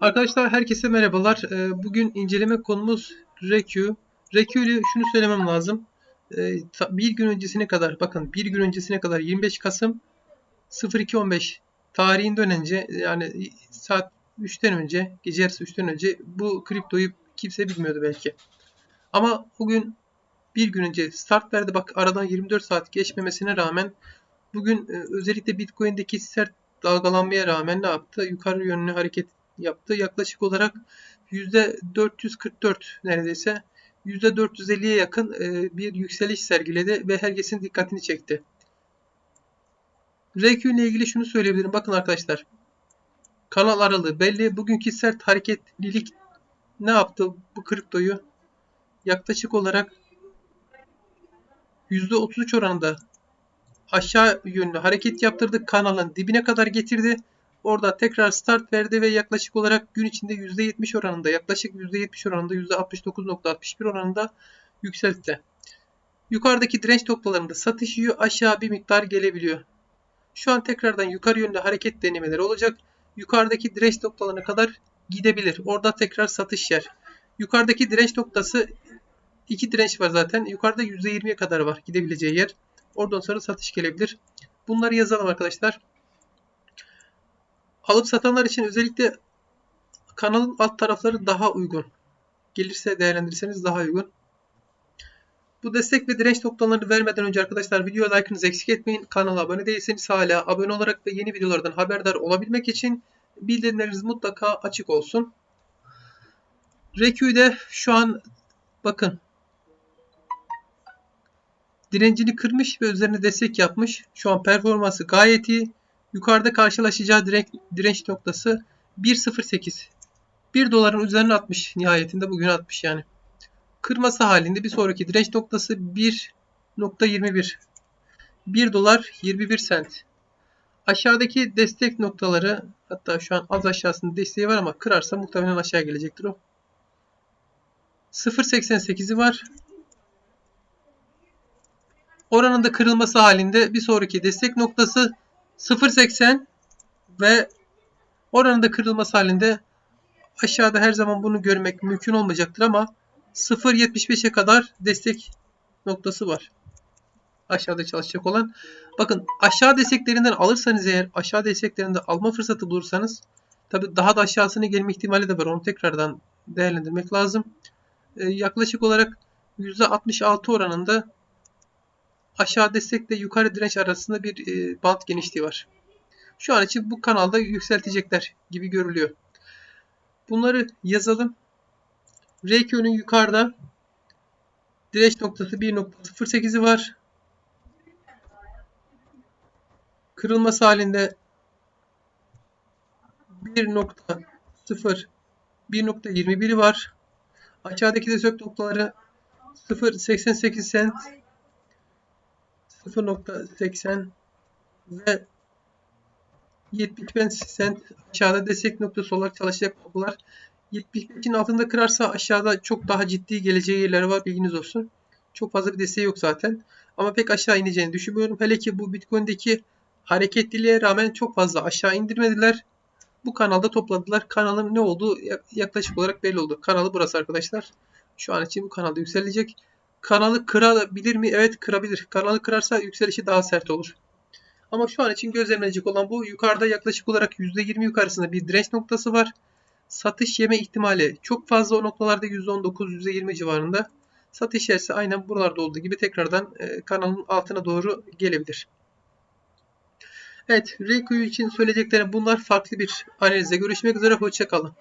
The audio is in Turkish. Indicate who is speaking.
Speaker 1: Arkadaşlar herkese merhabalar. Ee, Bugün inceleme konumuz RQ. RQ ile şunu söylemem lazım. Ee, Bir gün öncesine kadar bakın bir gün öncesine kadar 25 Kasım 02.15 tarihinden önce yani saat 3'ten önce gece yarısı 3'ten önce bu kriptoyu kimse bilmiyordu belki. Ama bugün bir gün önce start verdi. Bak aradan 24 saat geçmemesine rağmen bugün e, özellikle Bitcoin'deki sert dalgalanmaya rağmen ne yaptı? Yukarı yönlü hareket yaptı. Yaklaşık olarak %444 neredeyse %450'ye yakın e, bir yükseliş sergiledi ve herkesin dikkatini çekti. RQ ile ilgili şunu söyleyebilirim. Bakın arkadaşlar. Kanal aralığı belli. Bugünkü sert hareketlilik ne yaptı bu kriptoyu? Yaklaşık olarak %33 oranında aşağı yönlü hareket yaptırdı. Kanalın dibine kadar getirdi. Orada tekrar start verdi ve yaklaşık olarak gün içinde %70 oranında yaklaşık %70 oranında %69.61 oranında yükseltti. Yukarıdaki direnç noktalarında satış yiyor aşağı bir miktar gelebiliyor. Şu an tekrardan yukarı yönlü hareket denemeleri olacak. Yukarıdaki direnç noktalarına kadar gidebilir. Orada tekrar satış yer. Yukarıdaki direnç noktası iki direnç var zaten. Yukarıda %20'ye kadar var gidebileceği yer. Oradan sonra satış gelebilir. Bunları yazalım arkadaşlar. Alıp satanlar için özellikle kanalın alt tarafları daha uygun. Gelirse değerlendirirseniz daha uygun. Bu destek ve direnç noktalarını vermeden önce arkadaşlar video like'ınızı eksik etmeyin. Kanala abone değilseniz hala abone olarak ve yeni videolardan haberdar olabilmek için bildirimleriniz mutlaka açık olsun. RQ'de şu an bakın direncini kırmış ve üzerine destek yapmış. Şu an performansı gayet iyi. Yukarıda karşılaşacağı direnç, direnç noktası 1.08. 1 doların üzerine atmış nihayetinde bugün atmış yani. Kırması halinde bir sonraki direnç noktası 1.21. 1 dolar 21 sent. Aşağıdaki destek noktaları hatta şu an az aşağısında desteği var ama kırarsa muhtemelen aşağı gelecektir o. 0.88'i var. Oranın da kırılması halinde bir sonraki destek noktası 0.80 ve oranın da kırılması halinde aşağıda her zaman bunu görmek mümkün olmayacaktır ama 0.75'e kadar destek noktası var. Aşağıda çalışacak olan. Bakın aşağı desteklerinden alırsanız eğer aşağı desteklerinde alma fırsatı bulursanız tabi daha da aşağısına gelme ihtimali de var. Onu tekrardan değerlendirmek lazım. Ee, yaklaşık olarak %66 oranında aşağı destekle yukarı direnç arasında bir e, bant genişliği var. Şu an için bu kanalda yükseltecekler gibi görülüyor. Bunları yazalım. RQ'nun yukarıda direnç noktası 1.08'i var. Kırılması halinde 1.0 1.21'i var. Aşağıdaki destek noktaları 0.88 sent 0.80 ve 75 sent aşağıda destek noktası olarak çalışacak bunlar. 75'in altında kırarsa aşağıda çok daha ciddi geleceği yerleri var bilginiz olsun. Çok fazla bir desteği yok zaten. Ama pek aşağı ineceğini düşünmüyorum. Hele ki bu Bitcoin'deki hareketliliğe rağmen çok fazla aşağı indirmediler. Bu kanalda topladılar. Kanalın ne olduğu yaklaşık olarak belli oldu. Kanalı burası arkadaşlar. Şu an için bu kanalda yükselecek. Kanalı kırabilir mi? Evet kırabilir. Kanalı kırarsa yükselişi daha sert olur. Ama şu an için gözlemlenecek olan bu. Yukarıda yaklaşık olarak %20 yukarısında bir direnç noktası var. Satış yeme ihtimali çok fazla o noktalarda %19-%20 civarında. Satış yerse aynen buralarda olduğu gibi tekrardan e, kanalın altına doğru gelebilir. Evet, RQ için söyleyeceklerim bunlar farklı bir analizde görüşmek üzere. Hoşçakalın.